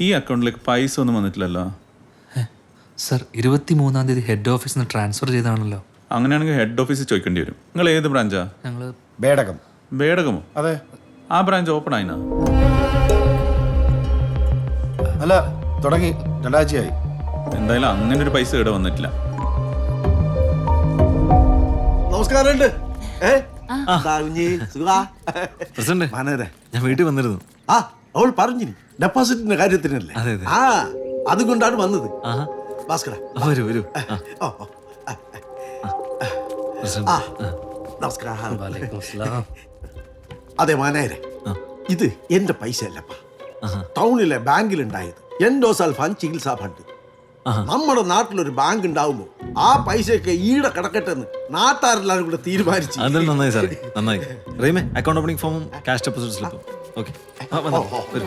ഈ അക്കൗണ്ടിലേക്ക് പൈസ ഒന്നും വന്നിട്ടില്ലല്ലോ? സർ ഇരുപത്തി മൂന്നാം തീയതി ഹെഡ് ഓഫീസിൽ നിന്ന് ട്രാൻസ്ഫർ ചെയ്താണല്ലോ അങ്ങനെയാണെങ്കിൽ ഹെഡ് ഓഫീസിൽ ചോദിക്കേണ്ടി വരും. നിങ്ങൾ ഏത് ബ്രാഞ്ചാ? ഞങ്ങൾ ബേടകം. ബേടകമോ? അതെ. ആ ബ്രാഞ്ച് ഓപ്പൺ ആയിനാ? അല്ല തുടങ്ങി. രണ്ടാഴ്ചയായി. എന്തായാലും അങ്ങനെ ഒരു പൈസ ഇവിടെ വന്നിട്ടില്ല. നമസ്കാരമുണ്ട്. ഞാൻ വീട്ടിൽ വന്നിരുന്നു. ആ. അവൾ പറഞ്ഞിനി ഡെപ്പോസിറ്റിന്റെ കാര്യത്തിനല്ലേ. ആ അതുകൊണ്ടാണ് വന്നത്. ഭാസ്കര. വരൂ വരൂ. ഓ നമസ്കാരം. അതെ മാനേരെ. ഇത് എന്റെ പൈസ അല്ലപ്പ ടൗണിലെ ബാങ്കിൽ ഉണ്ടായത് എൻഡോസാൽ ഫണ്ട് ചികിത്സാ ഫണ്ട്. നമ്മുടെ നാട്ടിലൊരു ബാങ്ക് ഉണ്ടാവുമ്പോ ആ പൈസയൊക്കെ ഈടെ കിടക്കട്ടെ എന്ന് നാട്ടാരെല്ലാരും കൂടെ തീരുമാനിച്ചു. നന്നായി സാറേ നന്നായി. റീമേ അക്കൗണ്ട് ഓപ്പണിംഗ് ഫോമും ക്യാഷ് ഡെപ്പോസിറ്റ് സ്ലിപ്പും ഓക്കെ. വരൂ.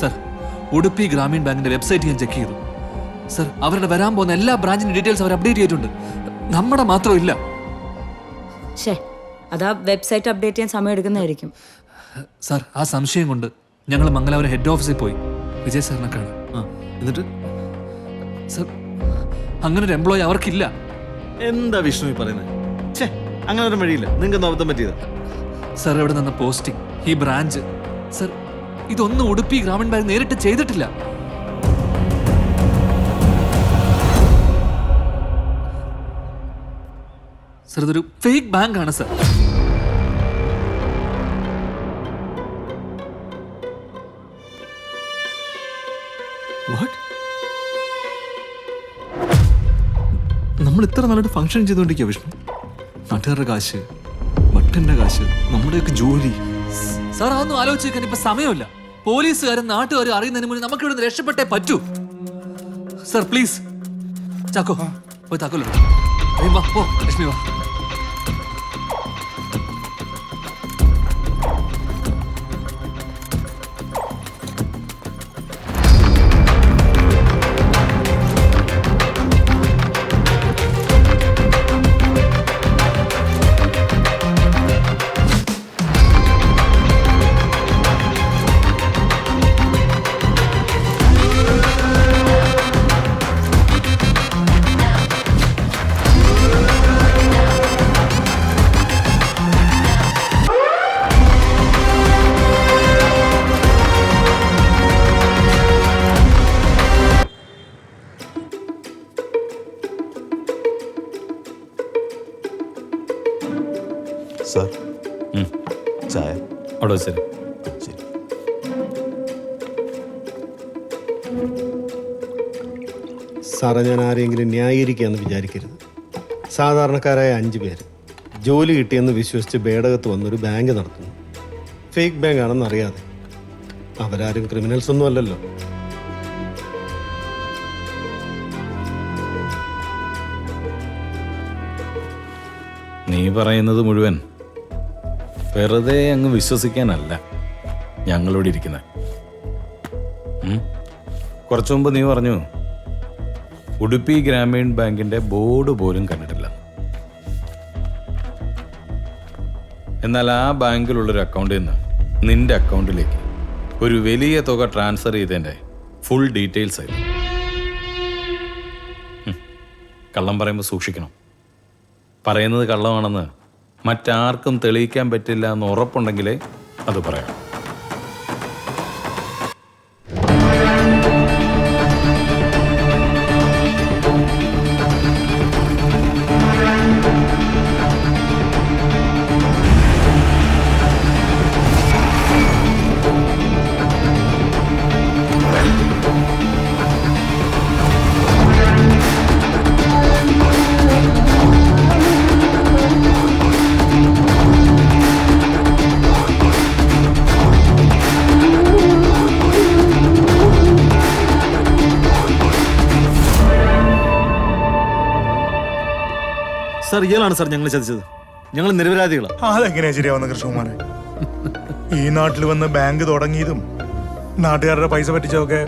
സർ ഉടുപ്പി ഗ്രാമീൺ ബാങ്കിന്റെ വെബ്സൈറ്റ് ഞാൻ ചെക്ക് ചെയ്തു. സർ അവരുടെ വരാൻ പോകുന്ന എല്ലാ ബ്രാഞ്ചിന്റെ ഡീറ്റെയിൽസ് അവർ അപ്ഡേറ്റ് ചെയ്തിട്ടുണ്ട്. നമ്മുടെ മാത്രം ഇല്ല. ഷേ അതാ വെബ്സൈറ്റ് അപ്ഡേറ്റ് ചെയ്യാൻ സമയം എടുക്കുന്നതായിരിക്കും. സർ ആ സംശയം കൊണ്ട് ഞങ്ങൾ മംഗലാപുരം ഹെഡ് ഓഫീസിൽ പോയി. വിജയ് സാറിനെ കാണാൻ എന്നിട്ട്? സർ അങ്ങനെ ഒരു എംപ്ലോയി അവർക്കില്ല. എന്താ വിഷ്ണു ഈ പറയുന്നത് ഛേ അങ്ങനെ ഒരു വഴിയില്ല. നിങ്ങൾക്ക് അബദ്ധം പറ്റിയതാ. സർ ഇവിടെ നിന്ന പോസ്റ്റിംഗ് ഈ ബ്രാഞ്ച് സർ ഇതൊന്നും ഉടുപ്പി ഗ്രാമീൺ ബാങ്ക് നേരിട്ട് ചെയ്തിട്ടില്ല. സർ ഇതൊരു ഫേക്ക് ബാങ്ക് ആണ് സർ നമ്മൾ ഇത്ര നല്ലൊരു ഫംഗ്ഷൻ ചെയ്തുകൊണ്ടിരിക്കുക വിഷ്ണു. നാട്ടുകാരുടെ കാശ് ഭട്ടന്റെ കാശ് നമ്മുടെയൊക്കെ ജോലി. സാർ അതൊന്നും ആലോചിക്കാൻ ഇപ്പൊ സമയമില്ല. പോലീസുകാരും നാട്ടുകാരും അറിയുന്നതിന് മുന്നേ നമുക്ക് ഇവിടെ രക്ഷപ്പെട്ടേ പറ്റൂ. സാർ പ്ലീസ് ചാക്കോ പോയി താക്കോലോ വാ പോ ലക്ഷ്മി വാ. അവിടെ വെച്ചത് ശരി. സാറേ ഞാൻ ആരെങ്കിലും ന്യായീകരിക്കുകയെന്ന് വിചാരിക്കരുത്. സാധാരണക്കാരായ അഞ്ച് പേര് ജോലി കിട്ടിയെന്ന് വിശ്വസിച്ച് ബേടകത്ത് വന്നൊരു ബാങ്ക് നടത്തുന്നു. ഫേക്ക് ബാങ്ക് ആണെന്ന് അറിയാതെ. അവരാരും ക്രിമിനൽസ് ഒന്നും അല്ലല്ലോ. നീ പറയുന്നത് മുഴുവൻ വെറുതെ അങ്ങ് വിശ്വസിക്കാനല്ല ഞങ്ങളിവിടെ ഇരിക്കുന്നത് കുറച്ചു മുമ്പ് നീ പറഞ്ഞു ഉടുപ്പി ഗ്രാമീൺ ബാങ്കിന്റെ ബോർഡ് പോലും കണ്ടിട്ടില്ല. എന്നാൽ ആ ബാങ്കിലുള്ളൊരു അക്കൗണ്ടിൽ നിന്ന് നിന്റെ അക്കൗണ്ടിലേക്ക് ഒരു വലിയ തുക ട്രാൻസ്ഫർ ചെയ്തതിന്റെ ഫുൾ ഡീറ്റെയിൽസ് ഉം. കള്ളം പറയുമ്പോൾ സൂക്ഷിക്കണം. പറയുന്നത് കള്ളമാണെന്ന് മറ്റാർക്കും തെളിയിക്കാൻ പറ്റില്ല എന്ന് ഉറപ്പുണ്ടെങ്കിലേ അത് പറയാം. സാർ ഇയാളാണ് സാർ ഞങ്ങൾ ചതിച്ചത്. ഞങ്ങൾ നിരപരാധികളാണ് അതെങ്ങനെയാ ശരിയാവുന്ന കൃഷ്ണകുമാരെ ഈ നാട്ടിൽ വന്ന് ബാങ്ക് തുടങ്ങിയതും നാട്ടുകാരുടെ പൈസ പറ്റിച്ചതൊക്കെ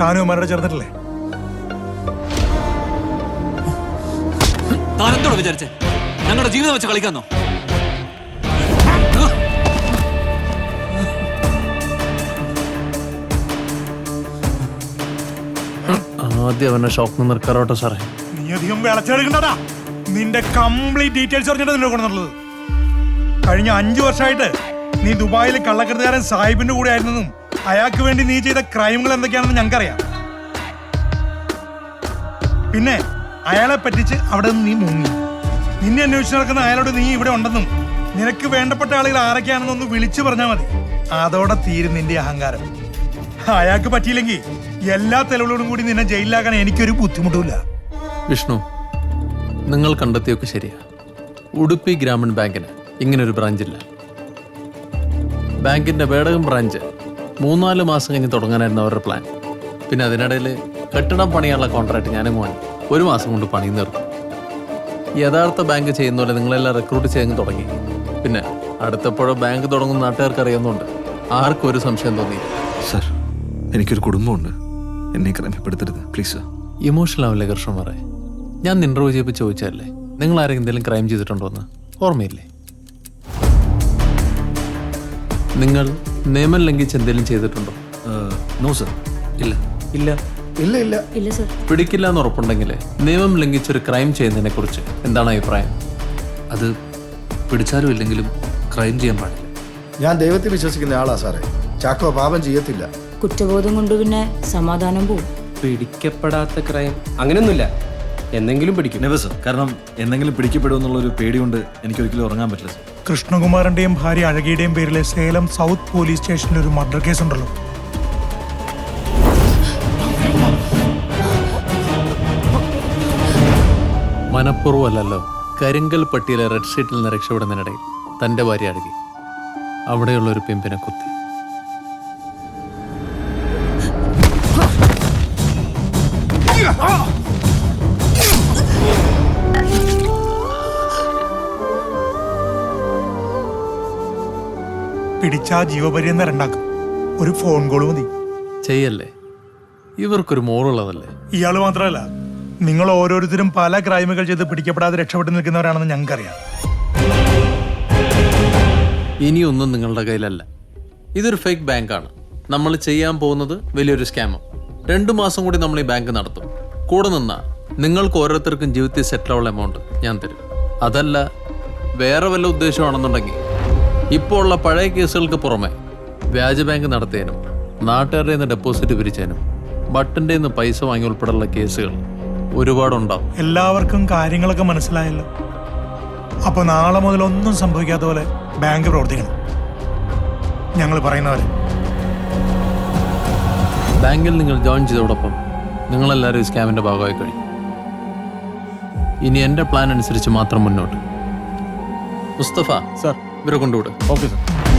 താനുമാരുടെ ചേർന്നിട്ടില്ലേ? താൻ എന്തോടെ വിചാരിച്ചേ? ഞങ്ങളുടെ ജീവിതം വെച്ച് കളിക്കാന്നോ? ആദ്യം അവനെ ഷോക്ക് നിർക്കാറോട്ടോ സാറേ. നീ അധികം വിളച്ചെടുക്കണ്ടടാ. നിന്റെ കംപ്ലീറ്റ് ഡീറ്റെയിൽസ് പറഞ്ഞിട്ട് നിന്നെ കൊണ്ടുള്ളത് കഴിഞ്ഞ അഞ്ചു വർഷമായിട്ട് നീ ദുബായിൽ കള്ളക്കെടുത്തുകാരൻ സാഹിബിന്റെ കൂടെ ആയിരുന്നെന്നും അയാൾക്ക് വേണ്ടി നീ ചെയ്ത ക്രൈമുകൾ എന്തൊക്കെയാണെന്ന് ഞങ്ങൾക്കറിയാം. പിന്നെ അയാളെ പറ്റിച്ച് അവിടെ നിന്ന് നീ മുങ്ങി. നിന്നെ അന്വേഷിച്ച് നടക്കുന്ന അയാളോട് നീ ഇവിടെ ഉണ്ടെന്നും നിനക്ക് വേണ്ടപ്പെട്ട ആളുകൾ ആരൊക്കെയാണെന്നൊന്ന് വിളിച്ചു പറഞ്ഞാൽ മതി. അതോടെ തീരും നിന്റെ അഹങ്കാരം. അയാൾക്ക് പറ്റിയില്ലെങ്കിൽ എല്ലാ തെളിവുകളോടും കൂടി നിന്നെ ജയിലിലാക്കാൻ എനിക്കൊരു ബുദ്ധിമുട്ടുമില്ല. വിഷ്ണു നിങ്ങൾ കണ്ടെത്തിയൊക്കെ ശരിയാണ് ഉടുപ്പി ഗ്രാമീൺ ബാങ്കിന് ഇങ്ങനൊരു ബ്രാഞ്ചില്ല. ബാങ്കിന്റെ വേടകം ബ്രാഞ്ച് മൂന്നാൽ മാസം കഴിഞ്ഞ് തുടങ്ങാനായിരുന്നു അവരുടെ പ്ലാൻ. പിന്നെ അതിനിടയിൽ കെട്ടിടം പണിയാനുള്ള കോൺട്രാക്ട് ഞാനും വാങ്ങി ഒരു മാസം കൊണ്ട് പണി നിർത്തും യഥാർത്ഥ ബാങ്ക് ചെയ്യുന്ന പോലെ നിങ്ങളെല്ലാം റിക്രൂട്ട് ചെയ്യാൻ തുടങ്ങി. പിന്നെ അടുത്തപ്പോഴോ ബാങ്ക് തുടങ്ങുന്ന നാട്ടുകാർക്ക് അറിയുന്നുണ്ട് ആർക്കും ഒരു സംശയം തോന്നി സർ എനിക്കൊരു കുടുംബമുണ്ട്. എന്നെ ക്രമപ്പെടുത്തരുത്. പ്ലീസ് സാർ ഇമോഷണൽ ആവില്ലേ കൃഷ്ണമാരെ ഞാൻ ഇന്റർവ്യൂ ചെയ്യപ്പോൾ ചോദിച്ചതല്ലേ? നിങ്ങൾ ആരെങ്കിലും എന്തെങ്കിലും ക്രൈം ചെയ്തിട്ടുണ്ടോ എന്ന്? ഓർമ്മയില്ലേ? നിങ്ങൾ നിയമം ലംഘിച്ച് എന്തെങ്കിലും ചെയ്തിട്ടുണ്ടോ? നോ സർ ഇല്ല. ഇല്ല? ഇല്ല ഇല്ല. ഇല്ല സർ പിടിക്കില്ല എന്ന് ഉറപ്പുണ്ടെങ്കിൽ നിയമം ലംഘിച്ചൊരു ക്രൈം ചെയ്യുന്നതിനെ കുറിച്ച് എന്താണ് അഭിപ്രായം? അത് പിടിച്ചാലും ഇല്ലെങ്കിലും ക്രൈം ചെയ്യാൻ പാടില്ല. ഞാൻ ദൈവത്തിൽ വിശ്വസിക്കുന്ന ആളാ സാറേ ചാക്കോ പാപം ചെയ്യത്തില്ല. കുറ്റബോധം കൊണ്ട് പിന്നെ സമാധാനം പോവും. പിടിക്കപ്പെടാത്ത ക്രൈം അങ്ങനെയൊന്നുമില്ല. എന്തെങ്കിലും പിടിക്കും. നെവർ സർ കാരണം എന്തെങ്കിലും പിടിക്കപ്പെടുമെന്നുള്ള ഒരു പേടി കൊണ്ട് എനിക്ക് ഒരിക്കലും ഉറങ്ങാൻ പറ്റില്ല സർ കൃഷ്ണകുമാറിന്റെയും ഭാര്യ അഴകിയുടെയും പേരിലെ സേലം സൗത്ത് പോലീസ് സ്റ്റേഷനിൽ ഒരു മർഡർ കേസ് ഉണ്ടല്ലോ മനഃപൂർവമല്ലല്ലോ കരിങ്കൽ പട്ടിയിലെ റെഡ് ഷീറ്റിൽ നിന്ന് രക്ഷപ്പെടുന്നതിനിടയിൽ തന്റെ ഭാര്യ അടങ്ങി അവിടെയുള്ള ഒരു പിമ്പിനെ കുത്തി. പിടിച്ചാ ജീവപര്യന്തം രണ്ടാക്കും. ഒരു ഫോൺ കോൾ മതി. ചെയ്യല്ലേ? ഇവർക്കൊരു മോറുള്ളതല്ലേ ഇയാൾ മാത്രമല്ല നിങ്ങൾ ഓരോരുത്തരും പല ക്രൈമുകൾ ചെയ്ത് പിടിക്കപ്പെടാതെ രക്ഷപ്പെട്ടു നിൽക്കുന്നവരാണെന്ന് ഞങ്ങൾക്കറിയാം. ഇനിയൊന്നും നിങ്ങളുടെ കയ്യിലല്ല. ഇതൊരു ഫേക്ക് ബാങ്കാണ് നമ്മൾ ചെയ്യാൻ പോകുന്നത് വലിയൊരു സ്കാമം രണ്ടു മാസം കൂടി നമ്മൾ ഈ ബാങ്ക് നടത്തും. കൂടെ നിന്നാ നിങ്ങൾക്ക് ഓരോരുത്തർക്കും ജീവിതത്തിൽ സെറ്റിലുള്ള എമൗണ്ട് ഞാൻ തരും. അതല്ല വേറെ വല്ല ഉദ്ദേശമാണെന്നുണ്ടെങ്കിൽ ഇപ്പോൾ ഉള്ള പഴയ കേസുകൾക്ക് പുറമെ വ്യാജ ബാങ്ക് നടത്തിയതിനും നാട്ടുകാരുടെ നിന്ന് ഡെപ്പോസിറ്റ് പിരിച്ചതിനും ബട്ടന്റെ നിന്ന് പൈസ വാങ്ങി ഉൾപ്പെടെയുള്ള കേസുകൾ ഒരുപാടുണ്ടാവും. എല്ലാവർക്കും കാര്യങ്ങളൊക്കെ മനസ്സിലായല്ലോ. അപ്പോൾ നാളെ മുതൽ ഒന്നും സംഭവിക്കാത്ത പോലെ ബാങ്ക് പ്രവർത്തിക്കണം. ഞങ്ങൾ പറയുന്നവരെ ബാങ്കിൽ നിങ്ങൾ ജോയിൻ ചെയ്തതോടൊപ്പം നിങ്ങളെല്ലാവരും ഈ സ്കാമിന്റെ ഭാഗമായി കഴിഞ്ഞു. ഇനി എന്റെ പ്ലാൻ അനുസരിച്ച് മാത്രം മുന്നോട്ട്. മുസ്തഫ സർ. ഇവരെ കൊണ്ടുവിടും. Okay sir.